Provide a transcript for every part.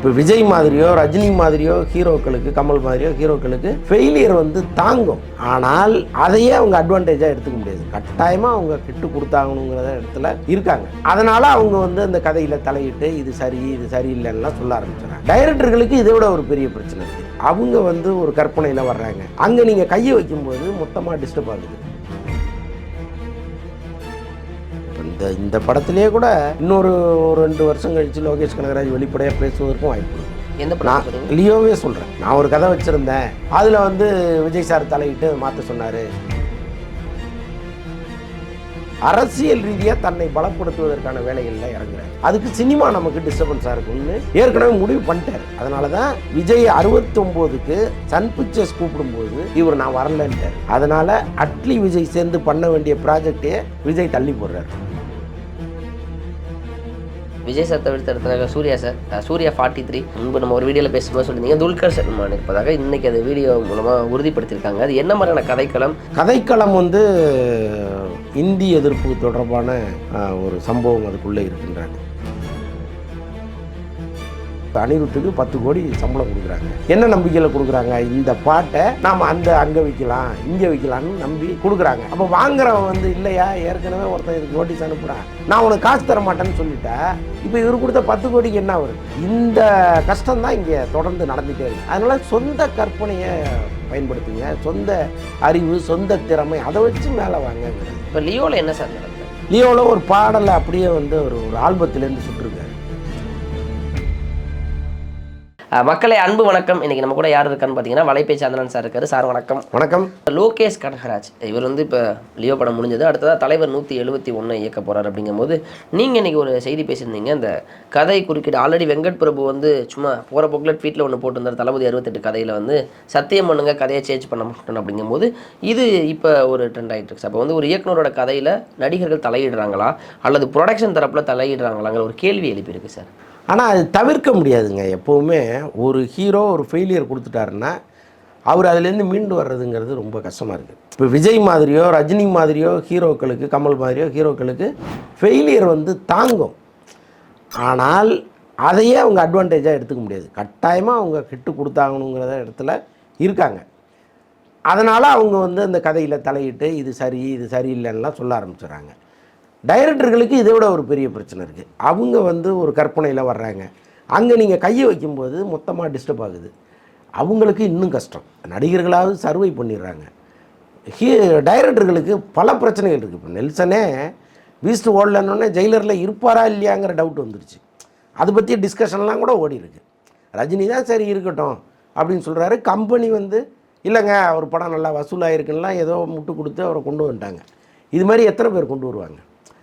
இப்போ விஜய் மாதிரியோ ரஜினி மாதிரியோ ஹீரோக்களுக்கு கமல் மாதிரியோ ஹீரோக்களுக்கு ஃபெயிலியர் வந்து தாங்கும். ஆனால் அதையே அவங்க அட்வான்டேஜாக எடுத்துக்க முடியாது. கட்டாயமாக அவங்க கிட்டு கொடுத்தாங்கணுங்கிற இடத்துல இருக்காங்க. அதனால் அவங்க வந்து அந்த கதையில் தலையிட்டு இது சரி இது சரியில்லைன்னா சொல்ல ஆரம்பிச்சாங்க டைரக்டர்களுக்கு இதை விட ஒரு பெரிய பிரச்சனை இருக்குது அவங்க வந்து ஒரு கற்பனையில் வர்றாங்க. அங்கே நீங்கள் கையை வைக்கும்போது மொத்தமாக டிஸ்டர்ப் ஆகுது. இந்த இந்த படத்திலேயே கூட இன்னொரு ஒரு ரெண்டு வருஷம் கழிச்சு லோகேஷ் கனகராஜ் வெளிப்படையாக பேசுவதற்கும் வாய்ப்பு எந்த நான் லியோவே சொல்கிறேன் நான் ஒரு கதை வச்சுருந்தேன். அதில் வந்து விஜய் சார் தலையிட்டு மாற்ற சொன்னார். அரசியல் ரீதியாக தன்னை பலப்படுத்துவதற்கான வேலைகளில் இறங்குறாரு. அதுக்கு சினிமா நமக்கு டிஸ்டர்பன்ஸாக இருக்கும்னு ஏற்கனவே முடிவு பண்ணிட்டார். அதனால தான் விஜய் அறுபத்தொம்போதுக்கு சன் பிக்சர்ஸ் கூப்பிடும்போது இவர் நான் வரலன்ட்டார். அதனால அட்லி விஜய் சேர்ந்து பண்ண வேண்டிய ப்ராஜெக்டே விஜய் தள்ளி போடுறாரு. விஜய் சார் தவிர்த்து எடுத்தாங்க Suriya sir Suriya forty three முன்பு நம்ம ஒரு வீடியோவில் பேசும்போது சொல்லியிருந்தீங்க துல்கர் சல்மான் இருப்பதாக இன்னைக்கு அது வீடியோ மூலமாக உறுதிப்படுத்தியிருக்காங்க. அது என்ன மாதிரியான கதைக்களம்? கதைக்களம் வந்து இந்தி எதிர்ப்பு தொடர்பான ஒரு சம்பவம் அதுக்குள்ளே இருக்கின்றாங்க அனிருத்துக்கு பத்து கோடி சம்பளம் கொடுக்குறாங்க. என்ன நம்பிக்கையில் கொடுக்குறாங்க? இந்த பாட்டை நாம் அந்த அங்கே விற்கலாம் இங்கே விற்கலாம்னு நம்பி கொடுக்குறாங்க. அப்போ வாங்குறவன் வந்து இல்லையா ஏற்கனவே ஒருத்தன் இதுக்கு நோட்டீஸ் அனுப்புகிறான் நான் உனக்கு காசு தர மாட்டேன்னு சொல்லிட்டா இப்போ இவர் கொடுத்த பத்து கோடிக்கு என்ன வரும்? இந்த கஷ்டம் தான் இங்கே தொடர்ந்து நடந்துகிட்டே இருக்கு. அதனால சொந்த கற்பனையை பயன்படுத்துங்க. சொந்த அறிவு சொந்த திறமை அதை வச்சு மேலே வாங்கங்கிறது இப்போ லியோவில் என்ன சார் நடந்தது லியோவில் ஒரு பாடலை அப்படியே வந்து ஒரு ஒரு ஆல்பத்திலேருந்து சுட்டிருக்காரு. மக்களே அன்பு வணக்கம். இன்னைக்கு நம்ம கூட யார் இருக்கான்னு பார்த்தீங்கன்னா வலைபேச்சு சந்திரன் சார் இருக்காரு. சார் வணக்கம். வணக்கம். லோகேஷ் கனகராஜ். இவர் வந்து இப்போ லியோ படம் முடிஞ்சது. அடுத்ததாக தலைவர் நூற்றி எழுபத்தி ஒன்று இயக்க போகிறார் அப்படிங்கும்போது நீங்கள் இன்னைக்கு ஒரு செய்தி பேசியிருந்தீங்க. இந்த கதை குறுக்கீடு ஆல்ரெடி வெங்கட் பிரபு வந்து சும்மா போகிற போக்கில் ட்வீட்டில் ஒன்று போட்டிருந்தார். தளபதி அறுபத்தெட்டு கதையில் வந்து சத்தியம் பண்ணுங்க கதையை சேஞ்ச் பண்ண மாட்டோம் அப்படிங்கும்போது இது இப்போ ஒரு ட்ரெண்ட் ஆகிட்டு இருக்கு. அப்போ வந்து ஒரு இயக்குனரோட கதையில் நடிகர்கள் தலையிடுறாங்களா? அல்லது ப்ரொடக்ஷன் தரப்பில் தலையிடுறாங்களாங்கிற ஒரு கேள்வி எழுப்பியிருக்கு சார் ஆனால் அது தவிர்க்க முடியாதுங்க. எப்போவுமே ஒரு ஹீரோ ஒரு ஃபெயிலியர் கொடுத்துட்டாருன்னா அவர் அதுலேருந்து மீண்டு வர்றதுங்கிறது ரொம்ப கஷ்டமாக இருக்குது இப்போ விஜய் மாதிரியோ ரஜினி மாதிரியோ ஹீரோக்களுக்கு கமல் மாதிரியோ ஹீரோக்களுக்கு ஃபெயிலியர் வந்து தாங்கும். ஆனால் அதையே அவங்க அட்வான்டேஜாக எடுத்துக்க முடியாது. கட்டாயமாக அவங்க கிட்டு கொடுத்தாங்கணுங்கிற இடத்துல இருக்காங்க. அதனால் அவங்க வந்து அந்த கதையில் தலையிட்டு இது சரி இது சரியில்லைன்னுலாம் சொல்ல ஆரம்பிச்சிடுறாங்க. டைரக்டர்களுக்கு இதை விட ஒரு பெரிய பிரச்சனை இருக்குது அவங்க வந்து ஒரு கற்பனையில் வர்றாங்க. அங்கே நீங்கள் கையை வைக்கும்போது மொத்தமாக டிஸ்டர்ப் ஆகுது. அவங்களுக்கு இன்னும் கஷ்டம். நடிகர்களாவது சர்வை பண்ணிடுறாங்க. ஹீ டைரக்டர்களுக்கு பல பிரச்சனைகள் இருக்குது இப்போ நெல்சனே பீஸ்ட் ஓடலன்னொடனே ஜெயிலரில் இருப்பாரா இல்லையாங்கிற டவுட் வந்துருச்சு. அதை பற்றி டிஸ்கஷன்லாம் கூட ஓடி இருக்கு. ரஜினி தான் சரி இருக்கட்டும் அப்படின்னு சொல்கிறாரு கம்பெனி வந்து இல்லைங்க அவர் படம் நல்லா வசூலாகிருக்குன்னா ஏதோ முட்டு கொடுத்து அவரை கொண்டு வந்துட்டாங்க. இது மாதிரி எத்தனை பேர் கொண்டு வருவாங்க?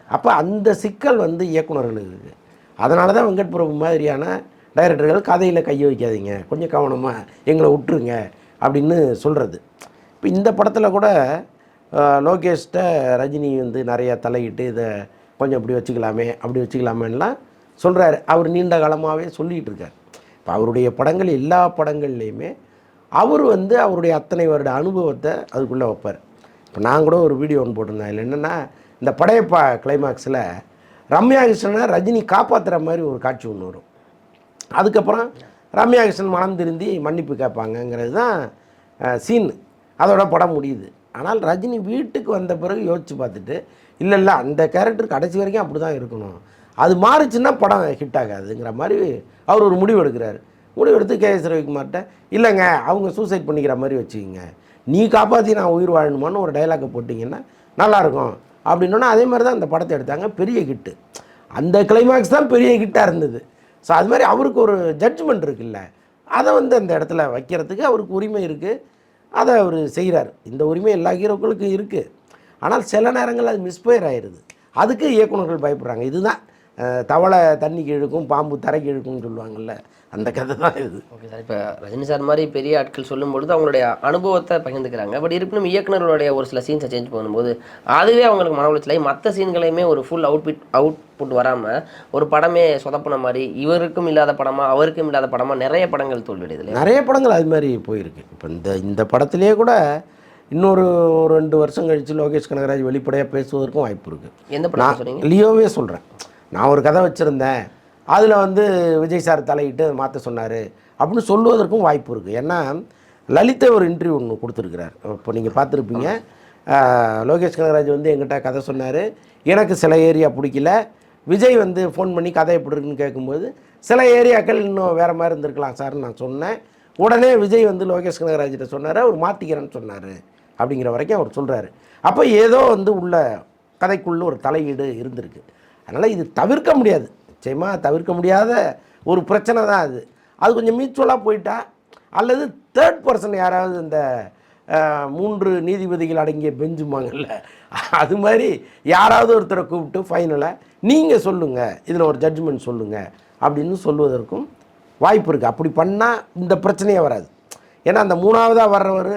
அப்போ அந்த சிக்கல் வந்து இயக்குநர்களுக்கு. இருக்குது அதனால தான் வெங்கட் பிரபு மாதிரியான டைரக்டர்கள் கதையில் கையை வைக்காதீங்க. கொஞ்சம் கவனமாக எங்களை விட்டுருங்க அப்படின்னு சொல்கிறது இப்போ இந்த படத்தில் கூட லோகேஷ்கிட்ட லோகேஷ்ட ரஜினி வந்து நிறையா தலையிட்டு இதை கொஞ்சம் இப்படி வச்சுக்கலாமே அப்படி வச்சுக்கலாமேலாம் சொல்கிறாரு அவர் நீண்ட காலமாகவே சொல்லிகிட்டு இருக்கார். இப்போ அவருடைய படங்கள் எல்லா படங்கள்லேயுமே அவர் வந்து அவருடைய அத்தனை வருட அனுபவத்தை அதுக்குள்ளே வைப்பார். இப்போ நான் கூட ஒரு வீடியோ ஒன்று போட்டிருந்தேன். அதில் என்னென்னா இந்த படையப்பா கிளைமாக்ஸில் ரம்யா கிருஷ்ணனை ரஜினி காப்பாற்றுற மாதிரி ஒரு காட்சி ஒன்று வரும். அதுக்கப்புறம் ரம்யா கிருஷ்ணன் மனம் திருந்தி மன்னிப்பு கேட்பாங்கங்கிறது தான் சீன் அதோட படம் முடியுது. ஆனால் ரஜினி வீட்டுக்கு வந்த பிறகு யோசித்து பார்த்துட்டு இல்லை இல்லை அந்த கேரக்டர் கடைசி வரைக்கும் அப்படி தான் இருக்கணும். அது மாறுச்சுன்னா படம் ஹிட் ஆகாதுங்கிற மாதிரி அவர் ஒரு முடிவு எடுக்கிறாரு. முடிவு எடுத்து கே எஸ் ரவிக்குமார்கிட்ட இல்லைங்க அவங்க சூசைட் பண்ணிக்கிற மாதிரி வச்சுக்கிங்க. நீ காப்பாற்றி நான் உயிர் வாழணுமான்னு ஒரு டைலாக்கை போட்டிங்கன்னா நல்லாயிருக்கும் அப்படின்னா அதே மாதிரி தான் அந்த படத்தை எடுத்தாங்க. பெரிய கிட்டு அந்த கிளைமாக்ஸ் தான் பெரிய கிட்டாக இருந்தது. ஸோ அது மாதிரி அவருக்கு ஒரு ஜட்ஜ்மெண்ட் இருக்குல்ல. அதை வந்து அந்த இடத்துல வைக்கிறதுக்கு அவருக்கு உரிமை இருக்குது அதை அவர் செய்கிறார் இந்த உரிமை எல்லா ஹீரோக்களுக்கும் இருக்குது ஆனால் சில நேரங்களில் அது மிஸ்பயர் ஆயிடுது அதுக்கு இயக்குனர்கள் பயப்படுறாங்க. இதுதான் தவளை தண்ணிக்கு இழுக்கும் பாம்பு தரைக்கு இழுக்கும்னு சொல்லுவாங்கள்ல அந்த கதை தான் இது. ஓகே சார் இப்போ ரஜினி சார் மாதிரி பெரிய ஆட்கள் சொல்லும்பொழுது அவங்களுடைய அனுபவத்தை பகிர்ந்துக்கிறாங்க. பட் இருப்பினும் இயக்குனர்களுடைய ஒரு சில சீன்ஸை சேஞ்ச் பண்ணும்போது அதுவே அவங்களுக்கு மன உளைச்சலாகி மற்ற சீன்களையுமே ஒரு ஃபுல் அவுட்பிட் அவுட்புட் வராமல் ஒரு படமே சொதப்புன மாதிரி இவருக்கும் இல்லாத படமா அவருக்கும் இல்லாத படமா நிறைய படங்கள் தோல்வியடையுது நிறைய படங்கள் அது மாதிரி போயிருக்கு. இப்போ இந்த இந்த படத்திலேயே கூட இன்னொரு ஒரு ரெண்டு வருஷம் கழித்து லோகேஷ் கனகராஜ் வெளிப்படையாக பேசுவதற்கும் வாய்ப்பு இருக்குது எந்த படம் சொன்னீங்க? லியோவே சொல்கிறேன் நான் ஒரு கதை வச்சுருந்தேன். அதில் வந்து விஜய் சார் தலையிட்டு மாற்ற சொன்னார் அப்படின்னு சொல்லுவதற்கும் வாய்ப்பு இருக்குது ஏன்னா லலிதா ஒரு இன்டர்வியூ ஒன்று கொடுத்துருக்கிறார். இப்போ நீங்கள் பார்த்துருப்பீங்க. லோகேஷ் கனகராஜ் வந்து எங்கிட்ட கதை சொன்னார். எனக்கு சில ஏரியா பிடிக்கல. விஜய் வந்து ஃபோன் பண்ணி கதை எப்படி இருக்குன்னு கேட்கும்போது சில ஏரியாக்கள் இன்னும் வேறு மாதிரி இருந்திருக்கலாம் சார்னு நான் சொன்னேன். உடனே விஜய் வந்து லோகேஷ் கனகராஜிட்ட சொன்னார். அவர் மாற்றிக்கிறேன்னு சொன்னார். அப்படிங்கிற வரைக்கும் அவர் சொல்கிறாரு அப்போ ஏதோ வந்து உள்ள கதைக்குள்ளே ஒரு தலையீடு இருந்திருக்கு. அதனால் இது தவிர்க்க முடியாது. நிச்சயமாக தவிர்க்க முடியாத ஒரு பிரச்சனை தான் அது. அது கொஞ்சம் மியூச்சுவலாக போயிட்டா அல்லது தேர்ட் பர்சன் யாராவது இந்த மூன்று நீதிபதிகள் அடங்கிய பெஞ்சுமாங்கல்ல அது மாதிரி யாராவது ஒருத்தரை கூப்பிட்டு ஃபைனலாக நீங்கள் சொல்லுங்கள் இதில் ஒரு ஜட்ஜ்மெண்ட் சொல்லுங்கள் அப்படின்னு சொல்லுவதற்கும் வாய்ப்பு இருக்குது அப்படி பண்ணால் இந்த பிரச்சனையே வராது. ஏன்னா அந்த மூணாவதாக வர்றவர்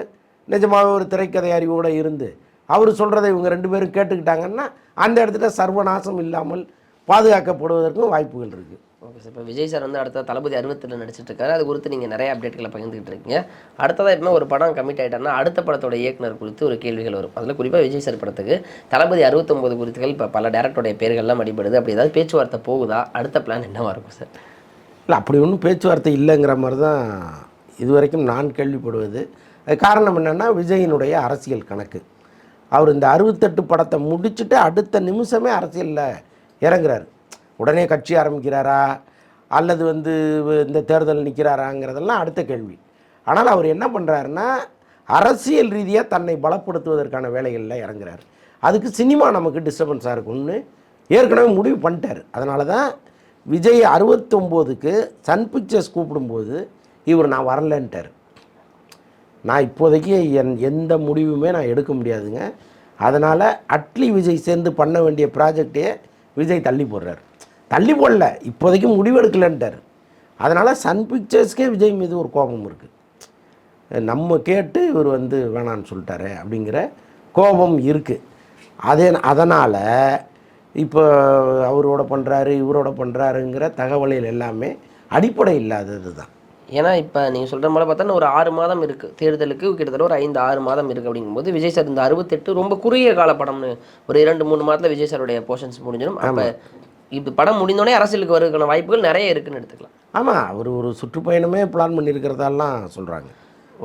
நிஜமாகவே ஒரு திரைக்கதை அறிவோடு இருந்து அவர் சொல்கிறத இவங்க ரெண்டு பேரும் கேட்டுக்கிட்டாங்கன்னா அந்த இடத்துல சர்வநாசம் இல்லாமல் பாதுகாக்கப்படுவதற்கும் வாய்ப்புகள் இருக்குது ஓகே சார் இப்போ விஜய் சார் வந்து அடுத்த தளபதி அறுபத்தில் நடிச்சிட்டு இருக்காரு. அது குறித்து நீங்கள் நிறைய அப்டேட்களை பகிர்ந்துகிட்டு இருக்கீங்க. அடுத்ததாக எப்பவுமே ஒரு படம் கமிட் ஆகிட்டாருன்னா அடுத்த படத்தோட இயக்குனர் குறித்து ஒரு கேள்விகள் வரும். அதில் குறிப்பாக விஜய் சார் படத்துக்கு தளபதி அறுபத்தொம்போது குறித்துகள் இப்போ பல டேரக்டருடைய பேர்கள்லாம் அடிபடுது. அப்படி ஏதாவது பேச்சுவார்த்தை போகுதா? அடுத்த பிளான் என்னவா இருக்கும் சார் இல்லை அப்படி ஒன்றும் பேச்சுவார்த்தை இல்லைங்கிற மாதிரி தான் இதுவரைக்கும் நான் கேள்விப்படுவது. அது காரணம் என்னென்னா விஜயினுடைய அரசியல் கணக்கு. அவர் இந்த அறுபத்தெட்டு படத்தை முடிச்சுட்டு அடுத்த நிமிஷமே அரசியலில் இறங்குறாரு. உடனே கட்சி ஆரம்பிக்கிறாரா? அல்லது வந்து இந்த தேர்தல் நிற்கிறாராங்கிறதெல்லாம் அடுத்த கேள்வி. ஆனால் அவர் என்ன பண்ணுறாருன்னா அரசியல் ரீதியாக தன்னை பலப்படுத்துவதற்கான வேலைகளில் இறங்குறாரு. அதுக்கு சினிமா நமக்கு டிஸ்டர்பன்ஸாக இருக்கும்னு ஏற்கனவே முடிவு பண்ணிட்டார். அதனால தான் விஜய் அறுபத்தொம்போதுக்கு சன் பிக்சர்ஸ் கூப்பிடும்போது இவர் நான் வரலன்ட்டார். நான் இப்போதைக்கு என் எந்த முடிவுமே நான் எடுக்க முடியாதுங்க. அதனால் அட்லி விஜய் சேர்ந்து பண்ண வேண்டிய ப்ராஜெக்டே விஜய் தள்ளி போடுறார். தள்ளி போடல இப்போதைக்கு முடிவெடுக்கலன்ட்டார். அதனால் சன் பிக்சர்ஸ்க்கே விஜய் மீது ஒரு கோபம் இருக்குது நம்ம கேட்டு இவர் வந்து வேணான்னு சொல்லிட்டாரு அப்படிங்கிற கோபம் இருக்குது அதே அதனால் இப்போ அவரோட பண்ணுறாரு இவரோட பண்ணுறாருங்கிற தகவல்கள் எல்லாமே அடிப்படை இல்லாதது தான் ஏன்னா இப்போ நீங்கள் சொல்கிற மாதிரி பார்த்தா ஒரு ஆறு மாதம் இருக்குது தேர்தலுக்கு கிட்டத்தட்ட ஒரு ஐந்து ஆறு மாதம் இருக்குது அப்படிங்கும்போது விஜய் சார் இந்த அறுபத்தெட்டு ரொம்ப குறுகிய கால படம்னு ஒரு இரண்டு மூணு மாதத்தில் விஜய் சாருடைய போர்ஷன்ஸ் முடிஞ்சிடும். அப்போ இப்போ படம் முடிந்தோடனே அரசியலுக்கு வருவதற்கான வாய்ப்புகள் நிறைய இருக்குன்னு எடுத்துக்கலாம். ஆமாம் அவர் ஒரு சுற்றுப்பயணமே பிளான் பண்ணியிருக்கிறதெல்லாம் சொல்கிறாங்க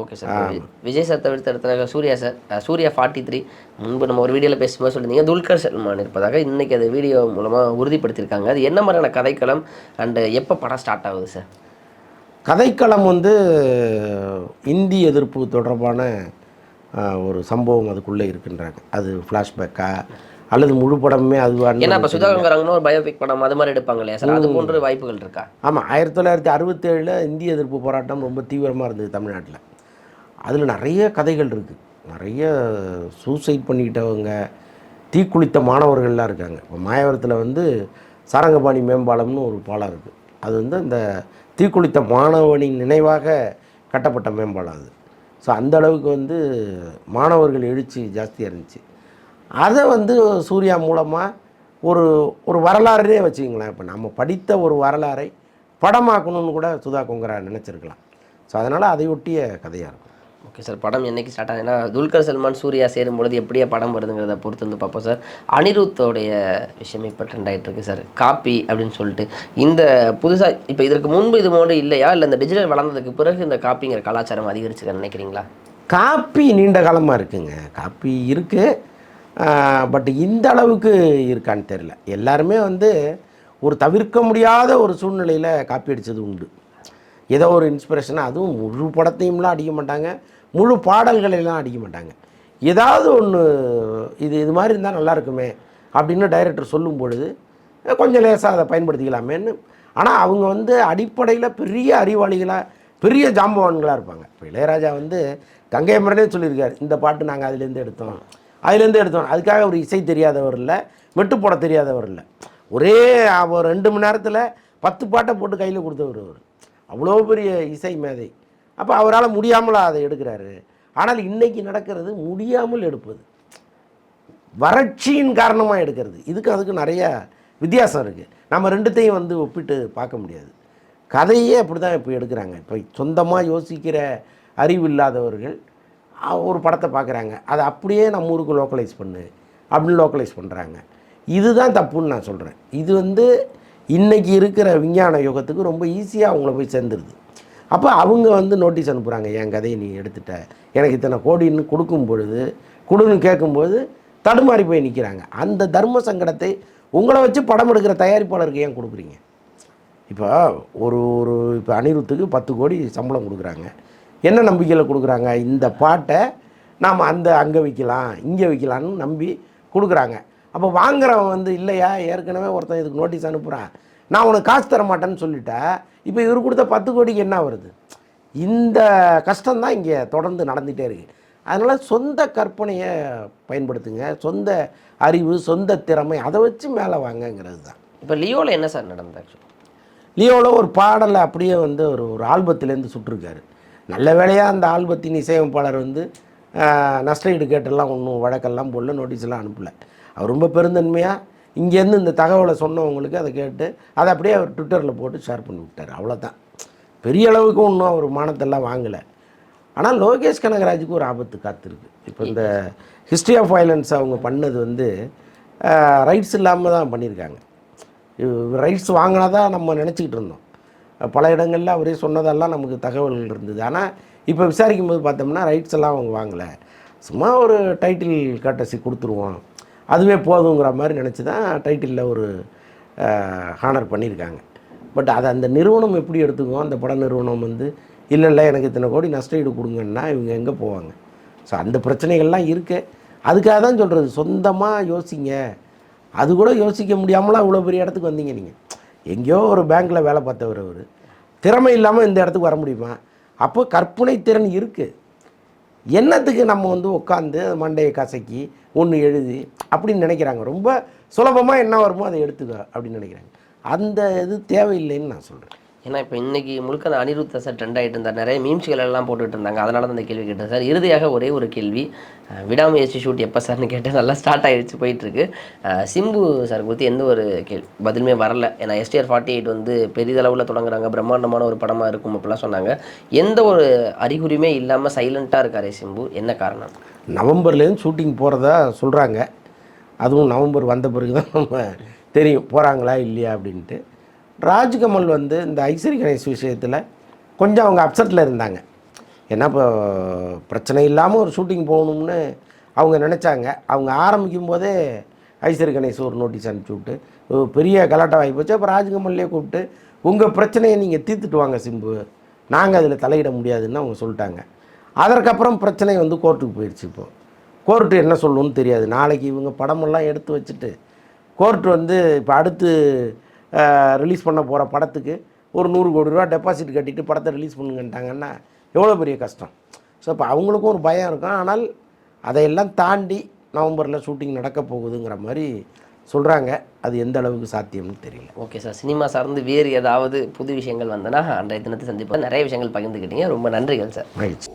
ஓகே சார் விஜய் சார் தவிர்த்த இடத்துல Suriya sir Suriya forty three முன்பு நம்ம ஒரு வீடியோவில் பேசும்போது சொல்லியிருந்தீங்க துல்கர் சல்மான் இருப்பதாக இன்னைக்கு அது வீடியோ மூலமாக உறுதிப்படுத்தியிருக்காங்க. அது என்ன மாதிரியான கதைக்களம்? அண்டு எப்போ படம் ஸ்டார்ட் ஆகுது சார் கதைக்களம் வந்து இந்தி எதிர்ப்பு தொடர்பான ஒரு சம்பவம் அதுக்குள்ளே இருக்குன்றாங்க அது ஃப்ளாஷ்பேக்கா அல்லது முழு படமே அதுவான்னு ஏன்னா இப்போ ஒரு பயோபிக் படம் அது மாதிரி எடுப்பாங்க இல்லையா சார்? அது போன்ற வாய்ப்புகள் இருக்கா? ஆமாம் ஆயிரத்தி தொள்ளாயிரத்தி அறுபத்தேழில் இந்திய எதிர்ப்பு போராட்டம் ரொம்ப தீவிரமாக இருந்தது தமிழ்நாட்டில். அதில் நிறைய கதைகள் இருக்குது நிறைய சூசைட் பண்ணிக்கிட்டவங்க தீக்குளித்த மாணவர்கள்லாம் இருக்காங்க. இப்போ மாயவரத்தில் வந்து சாரங்கபாணி மேம்பாலம்னு ஒரு பாலம் இருக்குது அது வந்து அந்த தீக்குளித்த மாணவனின் நினைவாக கட்டப்பட்ட மேம்பாலம் அது ஸோ அந்த அளவுக்கு வந்து மாணவர்கள் எழுச்சி ஜாஸ்தியாக இருந்துச்சு. அதை வந்து சூர்யா மூலமாக ஒரு ஒரு வரலாறுனே வச்சுக்கிங்களேன். இப்போ நம்ம படித்த ஒரு வரலாறை படமாக்கணும்னு கூட சுதா கொங்கரா நினச்சிருக்கலாம். ஸோ அதனால் அதை ஒட்டிய கதையாக இருக்கும். ஓகே சார் படம் என்னைக்கு ஸ்டார்ட் ஆகுதுன்னா துல்கர் சல்மான் சூர்யா சேரும் பொழுது எப்படியா படம் வருதுங்கிறத பொறுத்து வந்து பார்ப்போம் சார். அனிருத்தோடைய விஷயம் இப்போ ட்ரெண்ட் ஆகிட்டு இருக்கு சார். காப்பி அப்படின்னு சொல்லிட்டு. இந்த புதுசாக இப்போ இதற்கு முன்பு இது போன்று இல்லையா? இல்லை இந்த டிஜிட்டல் வளர்ந்ததுக்கு பிறகு இந்த காப்பிங்கிற கலாச்சாரம் அதிகரிச்சுக்க நினைக்கிறீங்களா? காப்பி நீண்ட காலமாக இருக்குங்க. காப்பி இருக்குது பட் இந்த அளவுக்கு இருக்கான்னு தெரில எல்லாருமே வந்து ஒரு தவிர்க்க முடியாத ஒரு சூழ்நிலையில் காப்பி அடித்தது உண்டு. ஏதோ ஒரு இன்ஸ்பிரேஷனாக அதுவும் முழு படத்தையும்லாம் அடிக்க மாட்டாங்க. முழு பாடல்களெல்லாம் அடிக்க மாட்டாங்க. ஏதாவது ஒன்று இது இது மாதிரி இருந்தால் நல்லா இருக்குமே அப்படின்னு டைரக்டர் சொல்லும் பொழுது கொஞ்சம் லேசாக அதை பயன்படுத்திக்கலாமேன்னு. ஆனால் அவங்க வந்து அடிப்படையில் பெரிய அறிவாளிகளாக பெரிய ஜாம்பவான்களாக இருப்பாங்க. இப்போ இளையராஜா வந்து கங்கை மரனே சொல்லியிருக்காரு இந்த பாட்டு நாங்கள் அதுலேருந்து எடுத்தோம். அதுலேருந்து எடுத்தோம். அதுக்காக ஒரு இசை தெரியாதவர் இல்லை மெட்டு போட தெரியாதவர் இல்லை. ஒரே ஒரு ரெண்டு மணி நேரத்தில் பத்து பாட்டை போட்டு கையில் கொடுத்தவர் அவர் அவ்வளோ பெரிய இசை மேதை. அப்போ அவரால் முடியாமல் அதை எடுக்கிறாரு. ஆனால் இன்றைக்கி நடக்கிறது முடியாமல் எடுப்பது. வறட்சியின் காரணமாக எடுக்கிறது. இதுக்கு அதுக்கு நிறைய வித்தியாசம் இருக்குது நம்ம ரெண்டுத்தையும் வந்து ஒப்பிட்டு பார்க்க முடியாது. கதையே அப்படி தான் இப்போ எடுக்கிறாங்க. இப்போ சொந்தமாக யோசிக்கிற அறிவு இல்லாதவர்கள் ஒரு படத்தை பார்க்குறாங்க. அதை அப்படியே நம்ம ஊருக்கு லோக்கலைஸ் பண்ணு அப்படின்னு லோக்கலைஸ் பண்ணுறாங்க இதுதான் தப்புன்னு நான் சொல்கிறேன் இது வந்து இன்றைக்கி இருக்கிற விஞ்ஞான யுகத்துக்கு ரொம்ப ஈஸியாக அவங்கள போய் சேர்ந்துருது. அப்போ அவங்க வந்து நோட்டீஸ் அனுப்புகிறாங்க என் கதையை நீ எடுத்துட்ட. எனக்கு இத்தனை கோடின்னு கொடுக்கும் பொழுது கொடுன்னு கேட்கும்போது தடுமாறி போய் நிற்கிறாங்க அந்த தர்ம சங்கடத்தை உங்களை வச்சு படம் எடுக்கிற தயாரிப்பாளருக்கு ஏன் கொடுக்குறீங்க? இப்போ ஒரு ஒரு இப்போ அனிருத்துக்கு பத்து கோடி சம்பளம் கொடுக்குறாங்க. என்ன நம்பிக்கையில் கொடுக்குறாங்க? இந்த பாட்டை நாம் அந்த அங்கே விற்கலாம் இங்கே விற்கலான்னு நம்பி கொடுக்குறாங்க. அப்போ வாங்குறவன் வந்து இல்லையா ஏற்கனவே ஒருத்தன் இதுக்கு நோட்டீஸ் அனுப்புகிறான் நான் உனக்கு காசு தர மாட்டேன்னு சொல்லிட்டேன் இப்போ இவர் கொடுத்த பத்து கோடிக்கு என்ன வருது? இந்த கஷ்டம்தான் இங்கே தொடர்ந்து நடந்துகிட்டே இருக்கு. அதனால் சொந்த கற்பனையை பயன்படுத்துங்க சொந்த அறிவு சொந்த திறமை அதை வச்சு மேலே வாங்கங்கிறது தான். இப்போ லியோவில் என்ன சார் நடந்தது ஆக்சுவலி லியோவில் ஒரு பாடலை அப்படியே வந்து ஒரு ஒரு ஆல்பத்திலேருந்து சுட்டிருக்காரு. நல்ல வேளையாக அந்த ஆல்பத்தின் இசையமைப்பாளர் வந்து ஆஹ், நஷ்டஈடு கேட்டெல்லாம் ஒன்றும் வழக்கெல்லாம் போடல நோட்டீஸ் எல்லாம் அனுப்பல. அவர் ரொம்ப பெருந்தன்மையாக இங்கேருந்து இந்த தகவலை சொன்னவங்களுக்கு அதை கேட்டு அதை அப்படியே அவர் ட்விட்டரில் போட்டு ஷேர் பண்ணி விட்டார். அவ்வளோதான் பெரிய அளவுக்கு ஒன்றும் அவர் மானத்தெல்லாம் வாங்கலை. ஆனால் லோகேஷ் கனகராஜுக்கு ஒரு ஆபத்து காத்திருக்கு. இப்போ இந்த ஹிஸ்ட்ரி ஆஃப் வயலன்ஸ் அவங்க பண்ணது வந்து ரைட்ஸ் இல்லாமல் தான் பண்ணியிருக்காங்க. ரைட்ஸ் வாங்கினா தான் நம்ம நினச்சிக்கிட்டு இருந்தோம். பல இடங்களில் அவரே சொன்னதெல்லாம் நமக்கு தகவல்கள் இருந்தது. ஆனால் இப்போ விசாரிக்கும் போது பார்த்தோம்னா ரைட்ஸ் எல்லாம் அவங்க வாங்கலை. சும்மா ஒரு டைட்டில் கட்டசி கொடுத்துருவோம். அதுவே போதுங்கிற மாதிரி நினச்சி தான் டைட்டிலில் ஒரு ஹானர் பண்ணியிருக்காங்க. பட் அதை அந்த நிறுவனம் எப்படி எடுத்துக்குவோம் அந்த பட நிறுவனம் வந்து இல்லை இல்லை எனக்கு இத்தனை கோடி நஷ்ட ஈடு கொடுங்கன்னா இவங்க எங்கே போவாங்க? ஸோ அந்த பிரச்சனைகள்லாம் இருக்கு. அதுக்காக தான் சொல்கிறது சொந்தமாக யோசிங்க. அது கூட யோசிக்க முடியாமலாம் இவ்வளோ பெரிய இடத்துக்கு வந்தீங்க நீங்கள் எங்கேயோ ஒரு பேங்க்கில் வேலை பார்த்தவர் அவர். திறமை இல்லாமல் இந்த இடத்துக்கு வர முடியுமா? அப்போ கற்பனை திறன் இருக்குது என்னத்துக்கு நம்ம வந்து உட்காந்து மண்டையை கசக்கி ஒன்று எழுதி அப்படின்னு நினைக்கிறாங்க. ரொம்ப சுலபமாக என்ன வருமோ அதை எடுத்துக்க அப்படின்னு நினைக்கிறாங்க. அந்த இது தேவையில்லைன்னு நான் சொல்கிறேன் ஏன்னா இப்போ இன்னைக்கு முழுக்க அந்த அனிருத்த சார் ட்ரெண்ட் ஆகிட்டு இருந்தார். நிறைய மீம்ஸ்கள் எல்லாம் போட்டுட்டு இருந்தாங்க. அதனால தான் அந்த கேள்வி கேட்டேன் சார். இறுதியாக ஒரே ஒரு கேள்வி. விடாமுயற்சி ஷூட் எப்போ சார்னு கேட்டேன் நல்லா ஸ்டார்ட் ஆகிடுச்சு போயிட்டுருக்கு. சிம்பு சார் குறித்து எந்த ஒரு கேள்வி? பதிலுமே வரல. ஏன்னா எஸ்டிஆர் ஃபார்ட்டி எயிட் வந்து பெரிதளவில் தொடங்குறாங்க. பிரம்மாண்டமான ஒரு படமாக இருக்கும் அப்படிலாம் சொன்னாங்க. எந்த ஒரு அறிகுறியுமே இல்லாமல் சைலண்ட்டாக இருக்காரே சிம்பு. என்ன காரணம்? நவம்பர்லேருந்து ஷூட்டிங் போகிறதா சொல்கிறாங்க அதுவும் நவம்பர் வந்த பிறகு தான் நம்ம தெரியும். போகிறாங்களா இல்லையா அப்படின்ட்டு. ராஜ்கமல் வந்து இந்த ஐஸ்வரி கணேஷ் விஷயத்தில் கொஞ்சம் அவங்க அப்செட்டில் இருந்தாங்க. ஏன்னா இப்போ பிரச்சனை இல்லாமல் ஒரு ஷூட்டிங் போகணும்னு அவங்க நினச்சாங்க. அவங்க ஆரம்பிக்கும் போதே ஐஸ்வரி கணேஷ் ஒரு நோட்டீஸ் அனுப்பிச்சி விட்டு பெரிய கலாட்டம் ஆகி போச்சு. அப்போ ராஜ்கமல்லே கூப்பிட்டு உங்கள் பிரச்சனையை நீங்கள் தீர்த்துட்டு வாங்க சிம்பு. நாங்கள் அதில் தலையிட முடியாதுன்னு அவங்க சொல்லிட்டாங்க. அதற்கப்புறம் பிரச்சனை வந்து கோர்ட்டுக்கு போயிடுச்சு இப்போது கோர்ட்டு என்ன சொல்லணும்னு தெரியாது. நாளைக்கு இவங்க படமெல்லாம் எடுத்து வச்சுட்டு கோர்ட் வந்து இப்போ அடுத்து ரிலீஸ் பண்ண போகிற படத்துக்கு ஒரு நூறு கோடி ரூபா டெபாசிட் கட்டிட்டு படத்தை ரிலீஸ் பண்ணுங்கன்ட்டாங்கன்னா எவ்வளோ பெரிய கஷ்டம். ஸோ இப்போ அவங்களுக்கும் ஒரு பயம் இருக்கும். ஆனால் அதையெல்லாம் தாண்டி நவம்பரில் ஷூட்டிங் நடக்க போகுதுங்கிற மாதிரி சொல்கிறாங்க அது எந்த அளவுக்கு சாத்தியம்னு தெரியல. ஓகே சார் சினிமா சார்ந்து வேறு ஏதாவது புது விஷயங்கள் வந்தனா அன்றைய தினத்தை சந்திப்போம். நிறைய விஷயங்கள் பகிர்ந்துக்கிட்டீங்க. ரொம்ப நன்றிகள் சார் மகிழ்ச்சி.